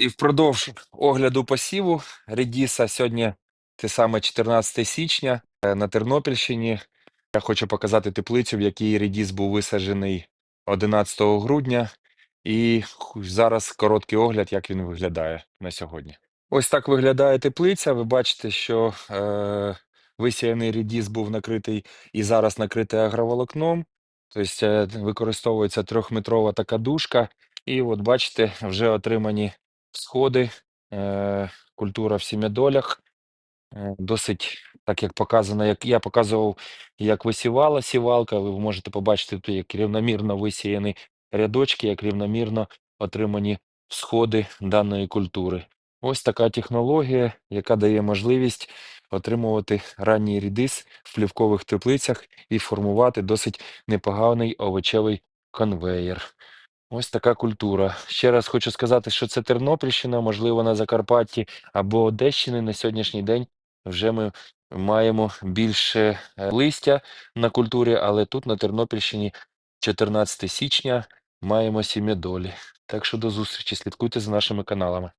І впродовж огляду посіву Редіса сьогодні те саме 14 січня е, на Тернопільщині. Я хочу показати теплицю, в якій Редіс був висаджений 11 грудня. І зараз короткий огляд, як він виглядає на сьогодні. Ось так виглядає теплиця. Ви бачите, що е, висіяний Редіс був накритий і зараз накритий агроволокном. Тобто е, використовується трьохметрова така дужка. І от бачите, вже отримані сходи, е, культура в сім'ядолях. Е, Досить, так як показано, як я показував, як висівала сівалка, ви можете побачити тут, як рівномірно висіяні рядочки, як рівномірно отримані сходи даної культури. Ось така технологія, яка дає можливість отримувати ранній рідис в плівкових теплицях і формувати досить непоганий овочевий конвеєр. Ось така культура. Ще раз хочу сказати, що це Тернопільщина, можливо, на Закарпатті або Одещини на сьогоднішній день вже ми маємо більше е, листя на культурі, але тут на Тернопільщині 14 січня маємо сім'я долі. Так що до зустрічі, слідкуйте за нашими каналами.